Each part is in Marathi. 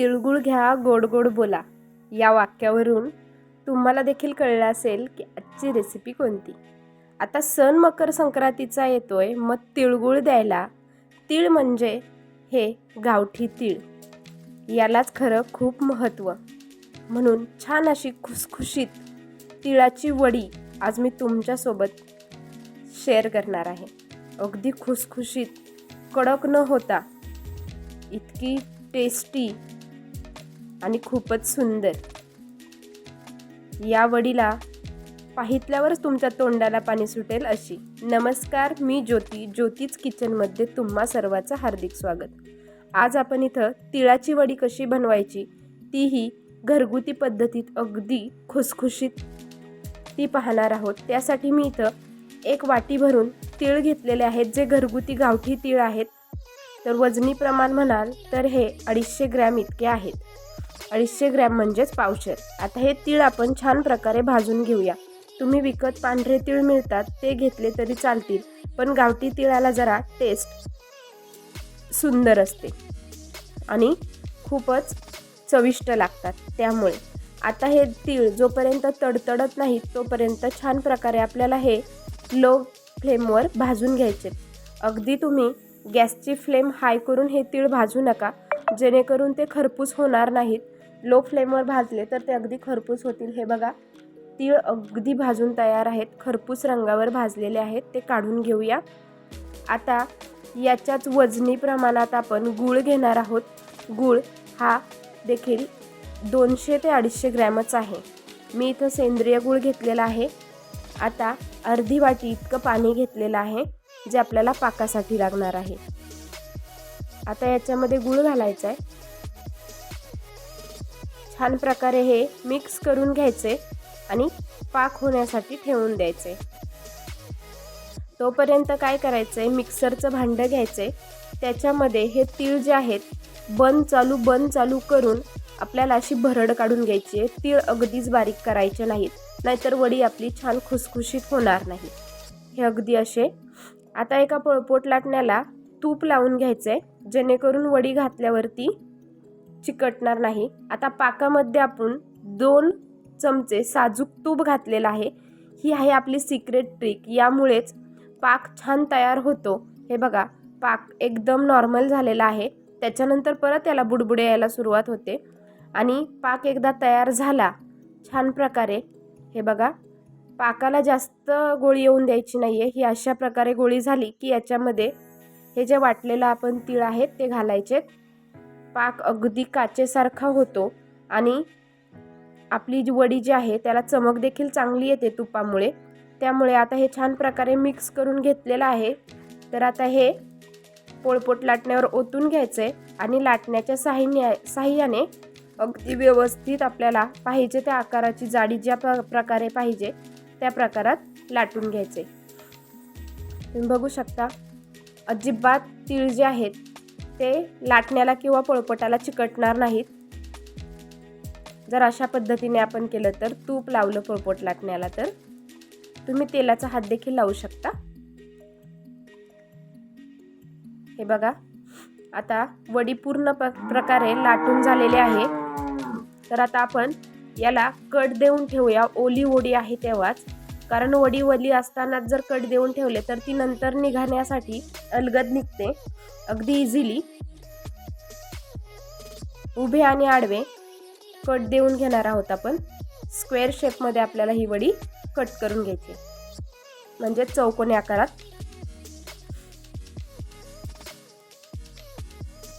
तिळगुळ घ्या गोड गोड बोला. या वाक्यावरून तुम्हाला देखील कळलं असेल की आजची रेसिपी कोणती. आता सण मकर संक्रांतीचा येतोय मग तिळगुळ द्यायला तीळ म्हणजे हे गावठी तीळ. यालाच खरं खूप महत्त्व. म्हणून छान अशी खुसखुशीत तिळाची वडी आज मी तुमच्यासोबत शेअर करणार आहे. अगदी खुसखुशीत कडक न होता इतकी टेस्टी आणि खूपच सुंदर. या वडीला पाहितल्यावरच तुमच्या तोंडाला पाणी सुटेल अशी. नमस्कार मी ज्योती ज्योतीच किचनमध्ये तुम्हा सर्वाचं हार्दिक स्वागत. आज आपण इथं तिळाची वडी कशी बनवायची तीही घरगुती पद्धतीत अगदी खुसखुशीत ती पाहणार आहोत. त्यासाठी मी इथं एक वाटी भरून तीळ घेतलेले आहेत जे घरगुती गावठी तीळ आहेत. तर वजनी प्रमाण म्हणाल तर हे अडीचशे ग्रॅम इतके आहेत. अडीचशे ग्रॅम म्हणजेच पावशेर. आता हे तीळ आपण छान प्रकारे भाजून घेऊया. तुम्ही विकत पांढरे तीळ मिळतात ते घेतले तरी चालतील पण गावठी तिळाला जरा टेस्ट सुंदर असते. आणि खूपच चविष्ट लागतात त्यामुळे. आता हे तीळ जोपर्यंत तडतडत नाहीत तोपर्यंत छान प्रकारे आपल्याला हे लो फ्लेमवर भाजून घ्यायचे. अगदी तुम्ही गॅसची फ्लेम हाय करून हे तीळ भाजू नका जेणेकरून ते खरपूस होणार नाहीत लो फ्लेमवर भाजले तर ते अगदी खरपूस होतील. हे बघा तीळ अगदी भाजून तयार आहेत. खरपूस रंगावर भाजलेले आहेत. ते काढून घेऊया. आता याच्याच वजनी प्रमाणात आपण गूळ घेणार आहोत. गूळ हा देखील दोनशे ते अडीचशे ग्रॅमच आहे. मी इथं सेंद्रिय गूळ घेतलेला आहे. आता अर्धी वाटी इतकं पाणी घेतलेलं आहे जे आपल्याला पाकासाठी लागणार आहे. आता याच्यामध्ये गूळ घालायचा आहे छान प्रकारे हे मिक्स करून घ्यायचे आणि पाक होण्यासाठी ठेवून द्यायचे. तोपर्यंत काय करायचंय? मिक्सरचं भांडं घ्यायचे त्याच्यामध्ये हे तीळ जे आहेत बंद चालू बंद चालू करून आपल्याला अशी भरड काढून घ्यायची आहे. तीळ अगदीच बारीक करायचे नाहीत. नाहीतर वडी आपली छान खुसखुशीत होणार नाही. हे अगदी असे. आता एका पळपोट लाटण्याला तूप लावून घ्यायचं आहे जेणेकरून वडी घातल्यावरती चिकटणार नाही. आता पाकामध्ये आपण दोन चमचे साजूक तूप घातलेलं आहे. ही आहे आपली सिक्रेट ट्रिक यामुळेच पाक छान तयार होतो. हे बघा पाक एकदम नॉर्मल झालेला आहे. त्याच्यानंतर परत याला बुडबुडे यायला सुरुवात होते. आणि पाक एकदा तयार झाला छान प्रकारे. हे बघा पाकाला जास्त गोळी येऊन द्यायची नाही आहे ही अशा प्रकारे गोळी झाली की याच्यामध्ये हे जे वाटलेलं आपण तीळ आहेत ते घालायचे. पाक अगदी काचेसारखा होतो आणि आपली जी वडी जी आहे त्याला चमक देखील चांगली येते तुपामुळे. त्यामुळे आता हे छान प्रकारे मिक्स करून घेतलेलं आहे. तर आता हे पोळपोट लाटण्यावर ओतून घ्यायचं आहे आणि लाटण्याच्या साह्याने साह्याने अगदी व्यवस्थित आपल्याला पाहिजे त्या आकाराची जाडी ज्या प्र प्रकारे पाहिजे त्या प्रकारात लाटून घ्यायचे तुम्ही बघू शकता अजिबात तीळ जे आहेत ते लाटण्याला किंवा पोळपटाला चिकटणार नाहीत. जर अशा पद्धतीने आपण केलं तर तूप लावलं पोळपोट लाटण्याला तर तुम्ही तेलाचा हात देखील लावू शकता. हे बघा आता वडी पूर्ण प प्रकारे लाटून झालेली आहे. तर आता आपण याला कट देऊन ठेवूया. ओली वडी आहे तेव्हाच. कारण वडी वली असतानाच जर कट देऊन ठेवले तर ती नंतर निघाण्यासाठी अलगद निघते. अगदी इझिली उभे आणि आडवे. कट देऊन घेणार आहोत आपण. स्क्वेअर शेपमध्ये आपल्याला ही वडी कट करून घ्यायची. म्हणजे चौकोनी आकारात.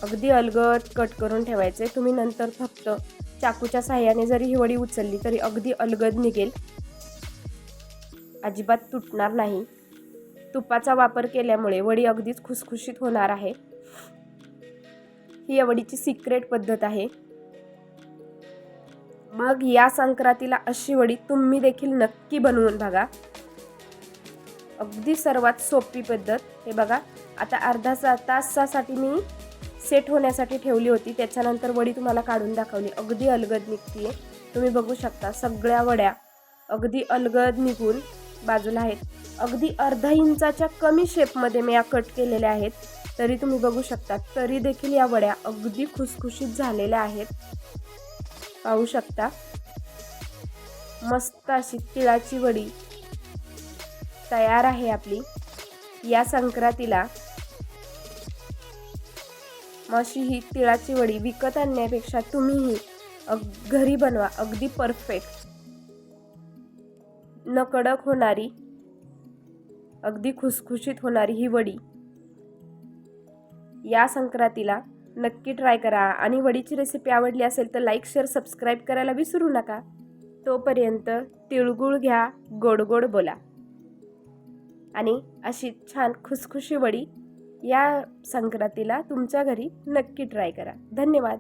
अगदी अलगद कट करून ठेवायचे. तुम्ही नंतर फक्त चाकूच्या साह्याने जरी ही वडी उचलली तरी अगदी अलगद निघेल. अजिबात तुटणार नाही. तुपाचा वापर केल्यामुळे वडी अगदीच खुसखुशीत होणार आहे. ही वडीची सिक्रेट पद्धत आहे. मग या संक्रांतीला अशी वडी तुम्ही देखील नक्की बनवून बघा. अगदी सर्वात सोपी पद्धत. हे बघा आता अर्धा सा तासासाठी मी सेट होण्यासाठी ठेवली होती. त्याच्यानंतर वडी तुम्हाला काढून दाखवली. अगदी अलगद निघतीये. तुम्ही बघू शकता सगळ्या वड्या अगदी अलगद निघून बाजूला आहेत. अगदी अर्धा इंचाच्या कमी शेपमध्ये मी या कट केलेल्या आहेत. तरी तुम्ही बघू शकता तरी देखील या वड्या अगदी खुसखुशीत झालेल्या आहेत. पाहू शकता. मस्त अशी तिळाची वडी तयार आहे आपली. या संक्रांतीला अशी ही तिळाची वडी विकत आणण्यापेक्षा तुम्हीही अग घरी बनवा. अगदी परफेक्ट न कडक होणारी अगदी खुसखुशीत होणारी ही वडी. या संक्रांतीला नक्की ट्राय करा आणि वडीची रेसिपी आवडली असेल तर लाईक शेअर सबस्क्राईब करायला विसरू नका. तोपर्यंत तिळगुळ घ्या गोड गोड बोला. आणि अशी छान खुसखुशी वडी या संक्रांतीला तुमच्या घरी नक्की ट्राय करा. धन्यवाद.